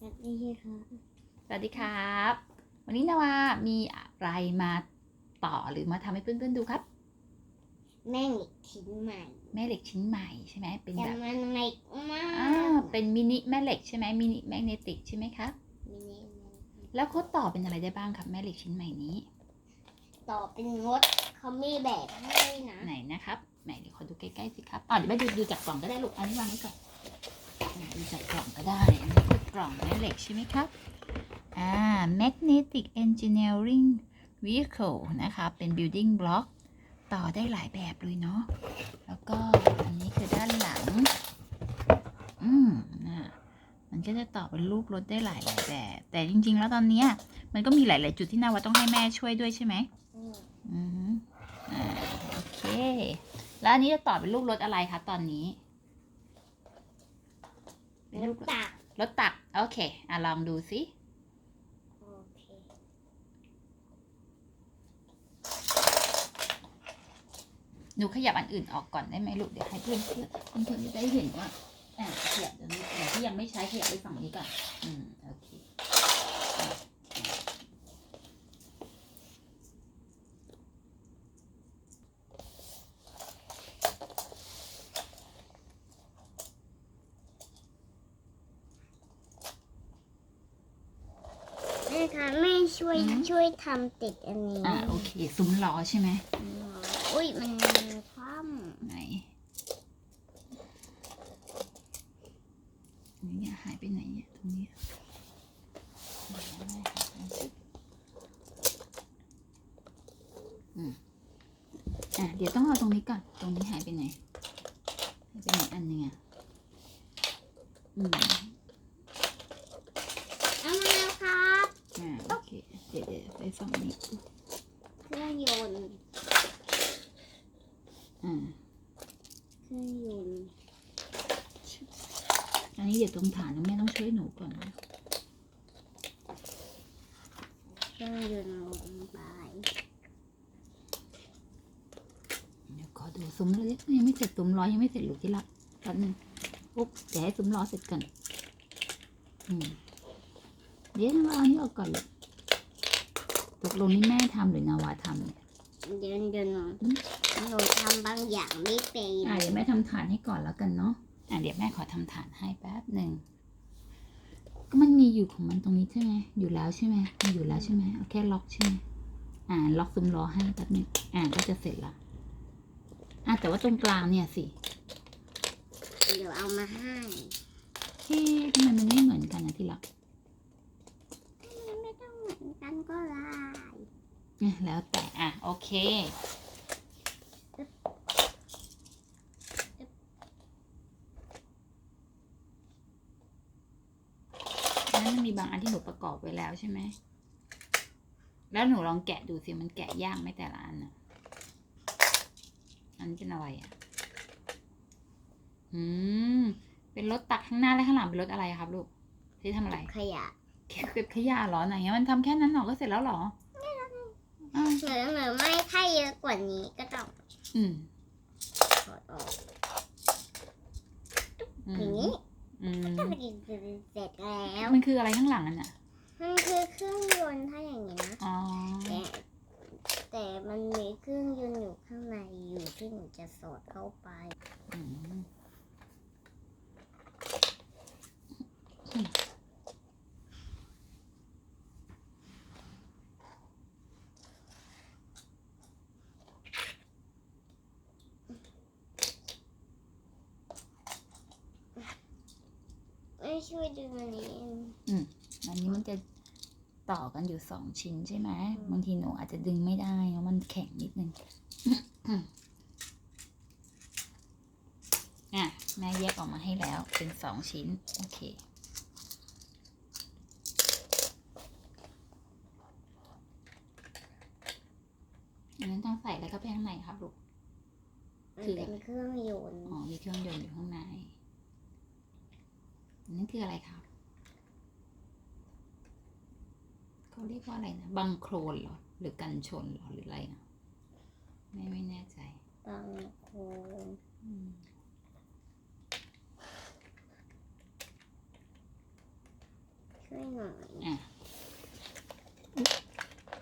สวัสดีค่ะสวัสดีครับ วันนี้นาวามีอะไรมาต่อหรือมาทำให้เพื่อนๆดูครับ แม่งเหล็กชิ้นใหม่ แม่เหล็กชิ้นใหม่ใช่ไหมเป็นแต่แบบมันเล็กมาอ่ากเป็นมินิแม่เหล็กใช่ไหมมินิแมกเนติกใช่ไหมครับ มินิมันแล้วเขาต่อเป็นอะไรได้บ้างครับแม่เหล็กชิ้นใหม่นี้ ต่อเป็นงดเขามีแบบให้นะไหนนะครับไหนเดี๋ยวขอดูใกล้ๆสิครับอ๋อเดี๋ยวแม่ดูดูจากกล่องก็ได้ลูกอันนี้วางไว้ก่อนอ่าดูจากกล่องก็ได้อันนี้คือก ล่องแม่เหล็กใช่ไหมครับอ่า magnetic engineering vehicle นะคะ เป็น building block ต่อได้หลายแบบเลยเนาะ แล้วก็อันนี้คือด้านหลัง อืมนะมันก็จะต่อเป็นรูปรถได้หลายหลายแบบ แต่จริง ๆ แล้วตอนเนี้ยมันก็มีหลาย ๆ จุดที่นาวาต้องให้แม่ช่วยด้วยใช่ไหมอืมอือฮึอ่าโอเค แล้วอันนี้จะต่อเป็นรูปรถอะไรคะตอนนี้ เป็นรูปตัก รถตัก โอเค อะ ลองดูสิโอเคหนูขยับอันอื่นออกก่อนได้ไหมลูก เดี๋ยวให้เพื่อนเพื่อนเพื่อนจะได้เห็นว่าอะขยับเดี๋ยวนี้ที่ยังไม่ใช้ขยับไปฝั่งนี้ก่อน อืม โอเค แม่คะแม่ ช่วยอืมช่วยทำติดอันนี้อ่าโอเคซุ้มล้อใช่ไหมอุ้ยมันคว่ไหนอันนี้หายไปไหนเนี่ยตรงนี้เดี๋ยวแม่หาดูสิอืมอะเดี๋ยวต้องเอาตรงนี้ก่อน ตรงนี้หายไปไหน หายไปไหนอันหนึงอะอืมำเอามาแล้วครับ อ่า โอ เคเดี๋ยวเดี๋ยวไปฝั่งนี้เครื่องยนต์อ่า เครื่องยนต์อันนี้เดี๋ยวตรงฐานนะแม่ต้องช่วยหนูก่อนนะเครื่องยนต์ลงไปเดี๋ยวขอดูซุ้มเลยยังไม่เสร็จซุ้มล้อยยังไม่เสร็จหรือที่รักแป๊บนึงปุ๊บเดี๋ยวให้ซุ้มล้อเสร็จก่อนอืมเดี๋ยวเราเอาอันนี้ออกก่อนเลย ตกลงนี่แม่ทำหรือนาวาทำเนี่ยเดินเดินหนูหนูทำบางอย่างไม่เป็นอะเดี๋ยวแม่ทำฐานให้ก่อนแล้วกันเนาะอะเดี๋ยวแม่ขอทำฐานให้แป๊บหนึ่งก็มันมีอยู่ของมันตรงนี้ใช่ไหมอยู่แล้วใช่ไหมมันอยู่แล้วใช่ไหมเอาแค่ล็อกใช่ไหมอ่า ล็อกซุ้มล้อให้แป๊บนึงอ่าก็จะเสร็จละอะแต่ว่าตรงกลางเนี่ยสิเดี๋ยวเอามาให้เฮ้ทำไมมันไม่เหมือนกันนะที่รักไม่ต้องเห มือนกันก็ได้เนี่ยแล้วแต่ อะ โอเคแล้วมันมีบางอันที่หนูประกอบไว้แล้วใช่ไหม แล้วหนูลองแกะดูสิมันแกะยากไหมแต่ละอันอะ อันนี้เป็นอะไรอะ อืม เป็นรถตักข้างหน้าและข้างหลังเป็นรถอะไรอะครับลูกที่ทำอะไร ขยะ เก็บเก็บขยะเหรอไหนอะมันทำแค่นั้นเหรอก็เสร็จแล้วเหรออ้าวหรือหรือไม่ถ้าเยอะกว่านี้ก็ต้องอืมถอดออกอือย่างมนี้อืมก็เป็นเสร็จแล้วมันคืออะไรข้างหลังอันน่ะมันคือเครื่องยนต์ถ้าอย่างนี้นะอ๋อแต่แต่มันมีเครื่องยนต์อยู่ข้างในอยู่ที่หนูจะสอดเข้าไป อืมไม่ช่วยดึงอันนี้เอง อันนี้มันจะต่อ กันอยู่สองชิ้นใช่ไหมอืมบางทีหนูอาจจะดึงไม่ได้เพราะมันแข็งนิดนึงอะแม่แยกออกมาให้แล้วเป็นสองชิ้น โอเคอันนั้นต้องใส่แล้วก็ไปข้างในครับลูกมันคือเป็นเครื่องยนต์อ๋อมีเครื่องยนต์อยู่ข้างในอันนี้คืออะไรครับ เขาเรียกว่าอะไรนะบังโครนเหรอ หรือกันชนเหรอ หรืออะไรนะไม่ไม่แน่ใจ บางโคน อืม หน่อย อะ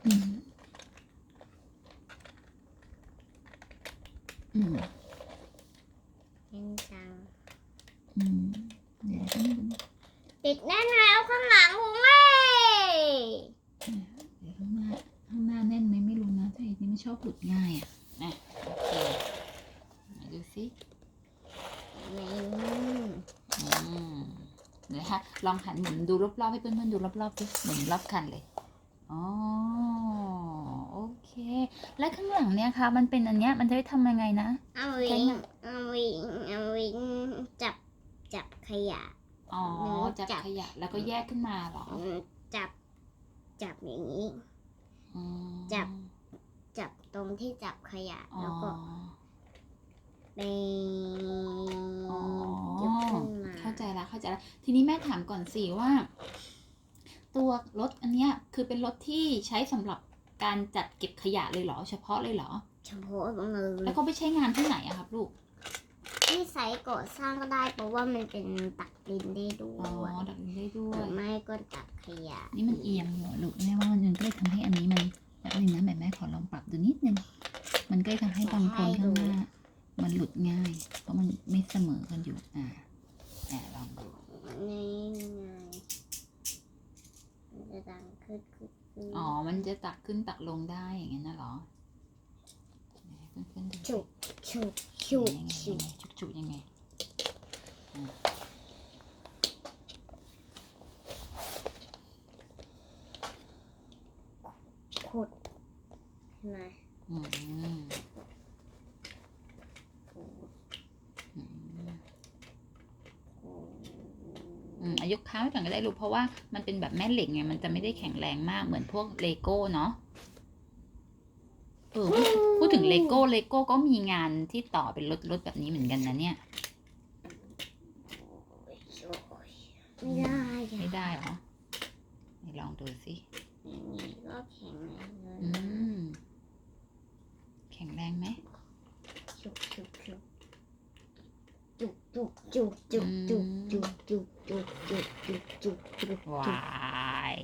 อืมอืม เป็นจัง อืมเดี๋ยวต้องดู ติดแน่นแล้วข้างหลังคุณแม่ เดี๋ยวข้างหน้าข้างหน้าแน่นไหมไม่รู้นะแต่อันนี้ไม่ชอบหลุดง่ายอะนะโอเคไหนดู สินี่อืมเดี๋ยวนะคะลองหันหมุนดูรอบๆให้เพื่อนๆดูรอบๆดิหมุนรอบคันเลยอ๋อโอเค และข้างหลังเนี่ยค่ะ มันเป็นอันเนี้ยมันจะได้ทำยังไงนะเอาใช่วิงไหมเอาวิงเอาวิงจับจับขยะอ๋อจัจับบขยะแล้วก็แยกขึ้นมาเหรอจับจับอย่างนี้อืมจับจับตรงที่จับขยะอ๋อแล้วก็ ไปอ๋อยกขึ้นมาเข้าใจละเข้าใจละทีนี้แม่ถามก่อนสิว่า ตัวรถอันเนี้ยคือเป็นรถที่ใช้สำหรับการจัดเก็บขยะเลยเหรอ เฉพาะเลยเหรอ เฉพาะมือแล้วก็ไปใช้งานที่ไหนอะครับลูกที่ไซต์ก่อสร้างก็ได้เพราะว่ามันเป็นตักดินได้ด้อ๋อวยดักได้ด้วหรืยอไม่ก็ตักขยะ นี่มันเอียงหัวลูกแม่ว่ามันก็เลยทำให้อันนี้มันแบบนึงนะแบบแม่ขอลองปรับดูนิดนึงมันก็เลยทำให้บางคนข้างหน้า มันหลุดง่าย เพราะมันไม่เสมอกันอยู่ อ่าอ่าลองดูนี่ไงมันจะดังขึ้นขึ้นขึ้นอ๋อ มันจะตักขึ้นตักลงได้อย่างนั้นนะเหรอไหนให้เพื่อนๆดูฉุกฉุกฉุกยังไงฉุยังกไงฉุกฉุกยังไงขุดใช่ไหมอืมอืมอืมอายุ ค้างไว้ก่อนก็ได้ลูกเพราะว่ามันเป็นแบบแม่เหล็กไงมันจะไม่ได้แข็งแรงมากเหมือนพวกเลโก้เนาะเออพูดพูดถึงเลโก้เลโก้ก็มีงานที่ต่อเป็นรถรถแบบนี้เหมือนกันนะเนี่ย ไม่ได้ไม่อะได้เหรอไหนลองดูสิอย่างนี้ก็แข็งแรงเลยอืมแข็งแรงไหมฉุกฉุกฉุกจุกจุกจุกจุกจุกจุกจุก จุกจุกจุกจุกจุกวาย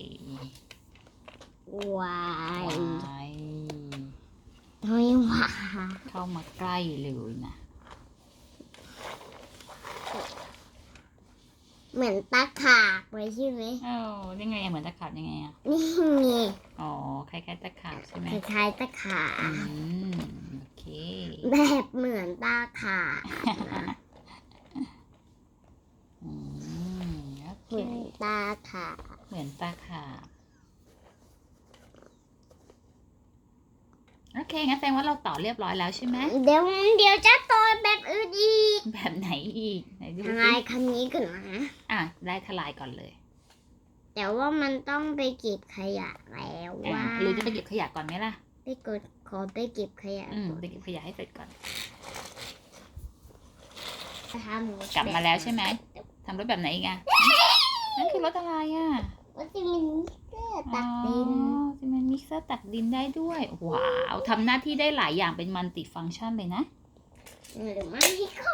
วาวายไม่ว่าเข้ามาใกล้เลยนะ เหมือนตาขาบเลยใช่ไหมเอ้ยังไงอะเหมือนตะขาบยังไงอะนี่ไง อ๋อ คล้ายๆตะขาบใช่ไหมคล้ายๆตาขาอืม โอเค แบบเหมือนตาขานะ อืม โอ เคเหมือนตาขาเหมือนตาขาบโอเคงั้นแสดงว่าเราต่อเรียบร้อยแล้วใช่ไหมเดี๋ยวเดี๋ยวจะต่อแบบอื่นอีกแบบไหนอีกไหนดูทำไมสิคำนี้ก่อนนะอะได้ทลายก่อนเลยแต่ว่ามันต้องไปเก็บขยะแล้วอะว่าหรือจะไปเก็บขยะก่อนไหมล่ะ ไปกดขอไปเก็บขยะอืมก่อนไปเก็บขยะให้เสร็จก่อนทำกลับมาแล้วใช่ไหมทำรถแบบไหนอีกอะนั่น คือรถอะไรอะว่าจะมีเสื้อตักดินอ๋อจะมันมิกเซอร์ตักดินได้ด้วย ว้าวทำหน้าที่ได้หลายอย่างเป็นมัลติฟังก์ชันเลยนะหรือไม่ก็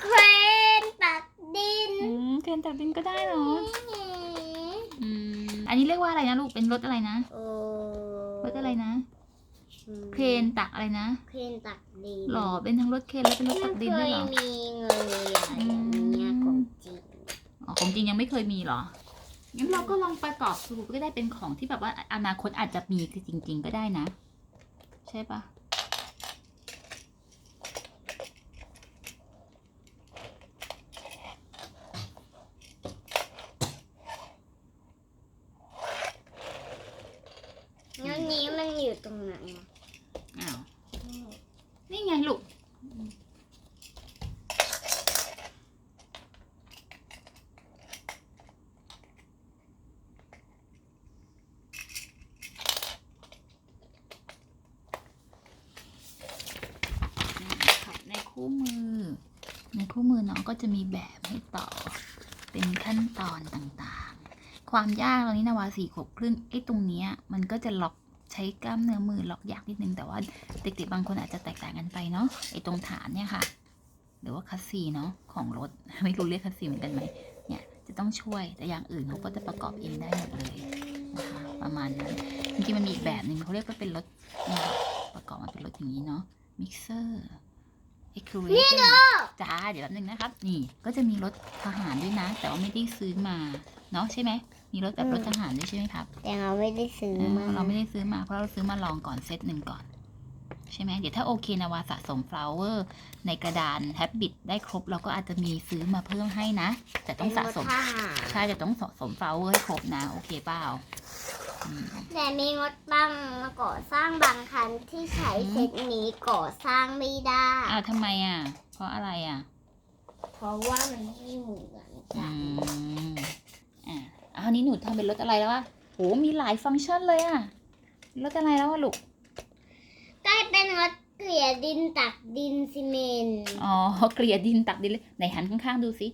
เครนตักดินอืมเครนตักดินก็ได้เหรออืมอันนี้เรียกว่าอะไรนะลูกเป็นรถอะไรนะโอ้รถอะไรนะ เครนตักอะไรนะ เครนตักดินหรอเป็นทั้งรถเครนและเป็นรถตักดินด้วยเหรอไม่เคยมีเงินเลย ของจริงยังไม่เคยมีเหรอ งั้นเราก็ลองประกอบสรุปก็ได้เป็นของที่แบบว่าอนาคตอาจจะมีจริง ๆ ก็ได้นะ ใช่ปะงั้นนี้มันอยู่ตรงไหนอะ อ้าว นี่ไงลูก นะครับในคู่มือ ในคู่มือน้องก็ จะมีแบบให้ต่อ เป็นขั้นตอนต่างๆ ความยากตอนนี้นาวาสี่ขวบครึ่งไอ้ตรงเนี้ยมันก็จะล็อกใช้กล้ามเนื้อมือล็อกยากนิดนึง แต่ว่าเด็กๆบางคนอาจจะแตกต่างกันไปเนาะไอ้ตรงฐานเนี่ยค่ะ หรือว่าคัสซีเนาะของรถไม่รู้เรียกคัสซีเหมือนกันไหมเนี่ยจะต้องช่วยแต่อย่างอื่นเขาก็จะประกอบเองได้หมดเลยนะคะประมาณนั้นจริงๆมันมีอีกแบบหนึ่งเขาเรียกว่าเป็นรถประกอบมาเป็นรถอย่างนี้เนาะมิกเซอร์ เอ็กซ์เรย์จ้า เดี๋ยวแป๊บนึงนะครับ นี่ก็จะมีรถทหารด้วยนะ แต่ว่าไม่ได้ซื้อมาเนาะใช่ไหม มีรถแบบรถทหารด้วยใช่ไหมครับแต่เราไม่ได้ซื้อเออมาเราไม่ได้ซื้อมาเพราะเราซื้อมาลองก่อนเซตหนึ่งก่อน ใช่ไหมเดี๋ยวถ้าโอเคนาวาสะสม flower ในกระดานแฮบบิ t ได้ครบเราก็อาจจะมีซื้อมาเพิ่มให้นะ แต่ต้องสะสม เป็นรถทหาร ใช่จะต้องสะสม flower ให้ครบนะ โอเคเปล่าอืม แต่มีรถบังมาก่อสร้างบางคันที่ใช้อืมเซตนี้ก่อสร้างไม่ได้อ้าวทำไมอะ เพราะอะไรอะ เพราะว่ามันไม่เหมือนอืกันมอะอ้าวนี่หนูทำเป็นรถอะไรแล้ววะโหมีหลายฟังก์ชันเลยอะรถอะไรแล้วอะลูกกลายเป็นรถเกลี่ยดินตักดินซีเมนต์อ๋อเกลี่ยดินตักดินเลยไหนหันข้างๆดูสิ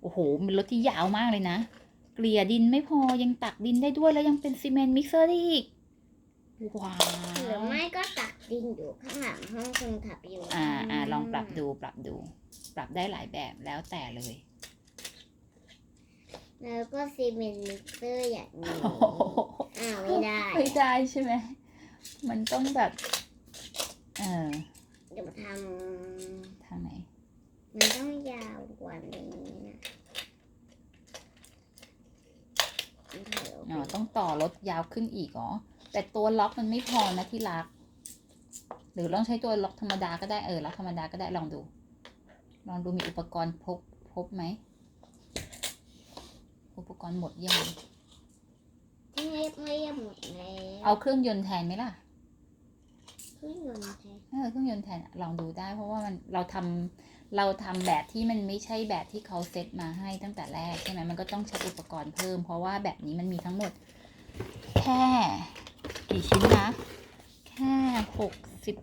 โอ้โหเป็นรถที่ยาวมากเลยนะ เกลี่ยดินไม่พอยังตักดินได้ด้วยแล้วยังเป็นซีเมนต์มิกเซอร์ได้อีกว้าหรือวไม่ก็ตักดินอยู่ข้างหลังห้องคนขับอยู่อ่าอ่าลองปรับดูปรับดู ปรับได้หลายแบบแล้วแต่เลย แล้วก็ซีเมนต์มิกเซอร์อย่างนี้โอ้โหอ้าวไม่ได้ไม่ได้ใช่ไหมมันต้องแบบเออเดี๋ยวททางไหนำมันต้องยาวกว่านี้นะมันถ อยออกอ๋อไปต้องต่อรถยาวขึ้นอีกอ๋อแต่ตัวล็อกมันไม่พอนะที่รัก หรือลองใช้ตัวล็อกธรรมดาก็ได้เออล็อกธรรมดาก็ได้ลองดู ลองดูมีอุปกรณ์พบพบไหมอุปกรณ์หมดยังที่เรียบไม่หมดแล้วเอาเครื่องยนต์แทนไหมล่ะ เครื่องยนต์แทนเออเครื่องยนต์แทนลองดูได้ เพราะว่ามันเราทำเราทำแบบที่มันไม่ใช่แบบที่เขาเซตมาให้ตั้งแต่แรกใช่ไหมมันก็ต้องใช้อุปกรณ์เพิ่ม เพราะว่าแบบนี้มันมีทั้งหมด แค่กี่ชิ้นนะ แค่หกสิบ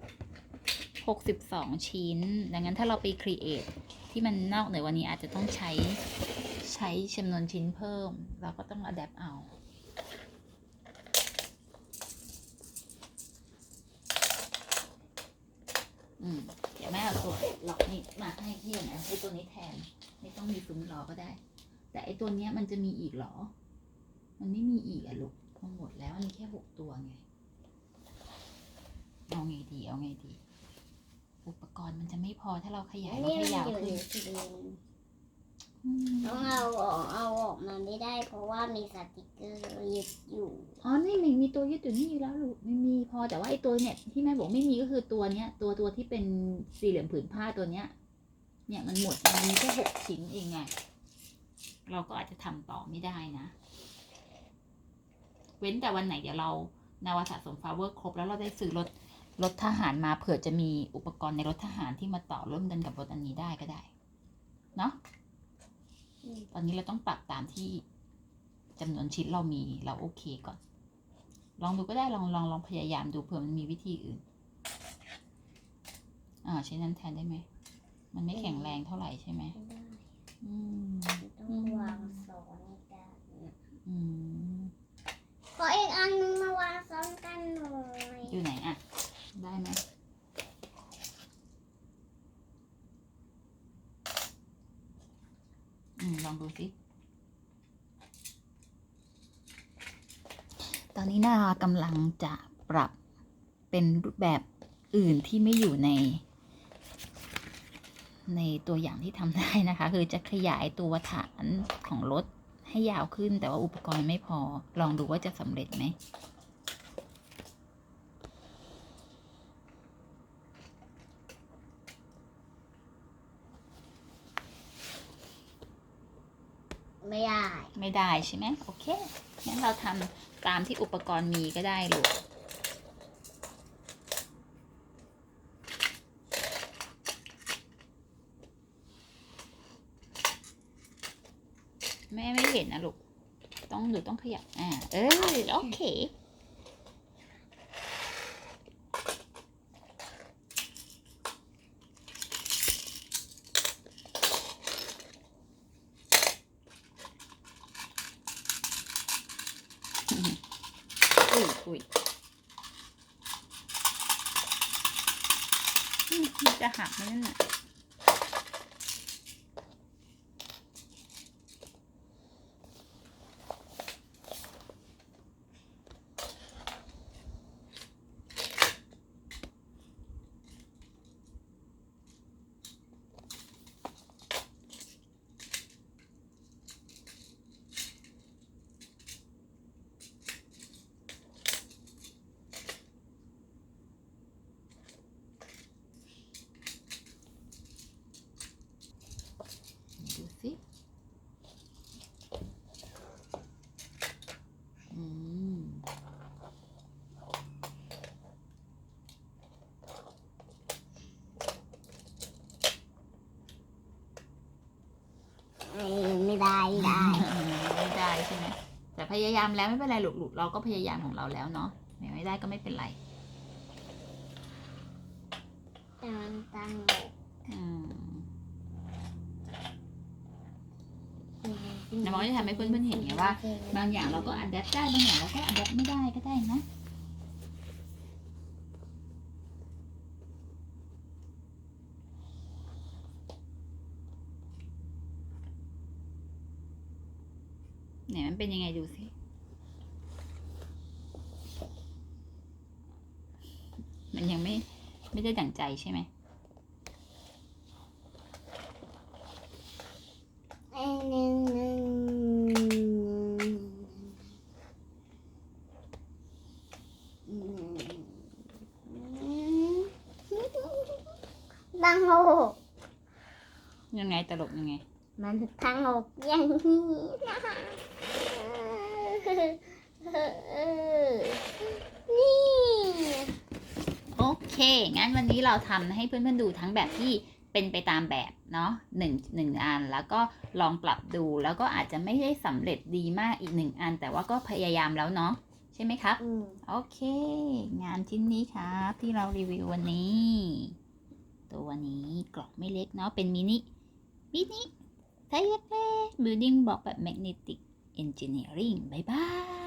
หกสิบสองชิ้น ดังนั้นถ้าเราไปครีเอทที่มันนอกเหนือวันนี้อาจจะต้องใช้ใช้จำนวนชิ้นเพิ่ม เราก็ต้องอัดแอปเอา อืมเดี๋ยวแม่เอาตัวหลอกนี่มาให้ที่ย่างนั้นให้ตัวนี้แทน ไม่ต้องมีซุ้มหลอก็ได้ แต่ไอตัวเนี้ยมันจะมีอีกหรอ มันไม่มีอีกอะลูกมันหมดแล้วอันนี้แค่หกตัวไง เอาไงดี เอาไงดี อุปกรณ์มันจะไม่พอถ้าเราขยายเราขยาวอยู่ขึ้น น ต้องเอาออกเอาออกมาไม่ได้ เพราะว่ามีสติกเกอร์ยึดอยู่ อ๋อ นี่มันมีตัวยึดอยู่นี่อยู่แล้วลูกไม่มีพอแต่ว่าไอตัวเนี่ยที่แม่บอกไม่มีก็คือตัวเนี้ย ตัวตัวที่เป็นสี่เหลี่ยมผืนผ้าตัวเนี้ย เนี่ยมันหมดมันมีแค่หกชิ้นเองไง เราก็อาจจะทำต่อไม่ได้นะ เว้นแต่วันไหนเดี๋ยวเรานาวาสะสมฟาเวอร์ครบแล้วเราได้ซื้อรถรถทหารมาเผื่อจะมีอุปกรณ์ในรถทหารที่มาต่อร่วมกันกับรถอันนี้ได้ก็ได้ เนาะ ตอนนี้เราต้องปรับตามที่จำนวนชิ้นเรามีเราโอเคก่อน ลองดูก็ได้ลองลองลองพยายามดูเผื่อมันมีวิธีอื่น อ่าใช้นั้นแทนได้ไหม มันไม่แข็งแรงเท่าไหร่ใช่ไหมไม่ได้อืมต้องวางซ้อนกันอืม ขออีกอันนึงมาวางซ้อนกันหน่อย อยู่ไหนอะ ได้ไหมอืม ลองดู สิตอนนี้นากำลังจะปรับเป็นรูปแบบอื่นที่ไม่อยู่ใน ในตัวอย่างที่ทำได้นะคะ คือจะขยายตัวฐานของรถให้ยาวขึ้น แต่ว่าอุปกรณ์ไม่พอ ลองดูว่าจะสำเร็จไหม ไม่ได้ ไม่ได้ใช่ไหมโอเคงั้นเราทำตามที่อุปกรณ์มีก็ได้ลูกแม่ไม่เห็นนะลูก ต้องหนูต้องขยับ อ่า เออ โอเค อุ้ยอุ้ยอืมมันจะ หักไหมนั่นแหละ ไม่ได้ไม่ได้ไม่ได้ใช่ไหมแต่พยายามแล้วไม่เป็นไรลูกลูกเราก็พยายามของเราแล้วเนาะไม่ได้ก็ไม่เป็นไรแต่มันตังอืมแต่มันก็จะทำให้เพื่อนๆเห็นไงว่า บางอย่างเราก็อัดแอปได้บางอย่างเราก็อัดแอปไม่ได้ก็ได้นะ ไหนมันเป็นยังไงดูสิมันยังไม่ไม่ได้ดั่งใจใช่ไหมตังหกยังไงตลกยังไง มันตังหกอย่างนี้นะคะ นี่ โอเค งั้นวันนี้เราทำให้เพื่อนๆดูทั้งแบบที่เป็นไปตามแบบเนาะหนึ่งหนึ่งอันแล้วก็ลองปรับดูแล้วก็อาจจะไม่ได้สำเร็จดีมากอีกหนึ่งอัน แต่ว่าก็พยายามแล้วเนาะใช่ไหมครับอืมโอเค งานชิ้นนี้ครับที่เรารีวิววันนี้ ตัวนี้กล่องไม่เล็กเนาะเป็นมินิมินิไซส์เล็กๆ building block แบบ magnetic engineering บ๊ายบาย